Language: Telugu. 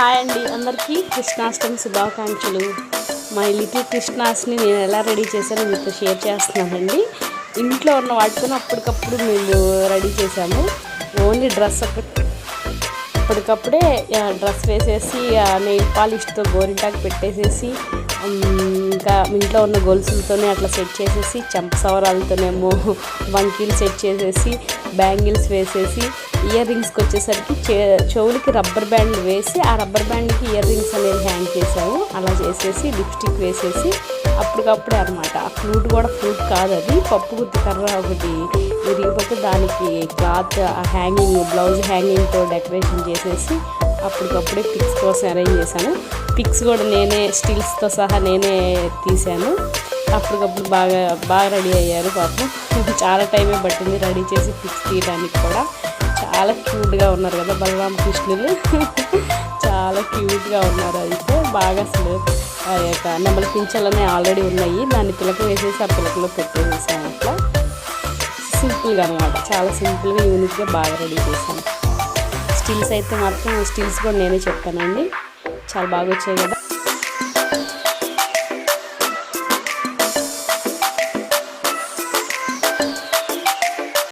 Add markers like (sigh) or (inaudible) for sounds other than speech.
హాయ్ అండి అందరికీ కృష్ణాష్టమి శుభాకాంక్షలు. మా లిటిల్ కృష్ణాస్ని నేను ఎలా రెడీ చేశానో మీతో షేర్ చేస్తున్నానండి. ఇంట్లో ఉన్న వాటితోనే అప్పటికప్పుడు మేము రెడీ చేసాము ఓన్లీ డ్రెస్ అప్పటికప్పుడే డ్రెస్ వేసేసి ఆ, నెయిల్ పాలిష్తో గోరింటాకు పెట్టేసేసి ఇంకా ఇంట్లో ఉన్న గొలుసులతోనే అట్లా సెట్ చేసేసి చెంప సవరాలతోనేమో వంకీలు సెట్ చేసేసి బ్యాంగిల్స్ వేసేసి ఇయర్ రింగ్స్కి వచ్చేసరికి చెవులకి రబ్బర్ బ్యాండ్ వేసి ఆ రబ్బర్ బ్యాండ్కి ఇయర్ రింగ్స్ అనేది హ్యాంగ్ చేసాము అలా చేసేసి లిప్స్టిక్ వేసేసి అప్పటికప్పుడే అనమాట ఆ ఫ్లూట్ కూడా ఫ్రూట్ కాదు అది. పప్పు గుత్తి కర్ర ఒకటి విరిగిపోతే దానికి క్లాత్ ఆ హ్యాంగింగ్ బ్లౌజ్ హ్యాంగింగ్తో డెకరేషన్ చేసేసి అప్పటికప్పుడే పిక్స్ కోసం అరేంజ్ చేశాను. పిక్స్ కూడా నేనే స్టిల్స్తో సహా నేనే తీశాను. అప్పటికప్పుడు బాగా బాగా రెడీ అయ్యారు పాపం. (laughs) చాలా టైమే పట్టింది రెడీ చేసి పిక్స్ తీయడానికి కూడా. చాలా క్యూట్గా ఉన్నారు కదా బలరామ కృష్ణులు. చాలా క్యూట్గా ఉన్నారు అయితే బాగా అసలు ఆ యొక్క నెమలి పింఛలనే ఆల్రెడీ ఉన్నాయి. దాన్ని పిలక వేసేసి ఆ పిలకలో పెట్టేసేసాను అట్లా. సింపుల్గా అనమాట చాలా సింపుల్గా యూనిక్గా బాగా రెడీ చేశాను స్టిల్స్ అయితే మాత్రం స్టిల్స్ కూడా నేనే చెప్పానండి. చాలా బాగా వచ్చాయి కదా.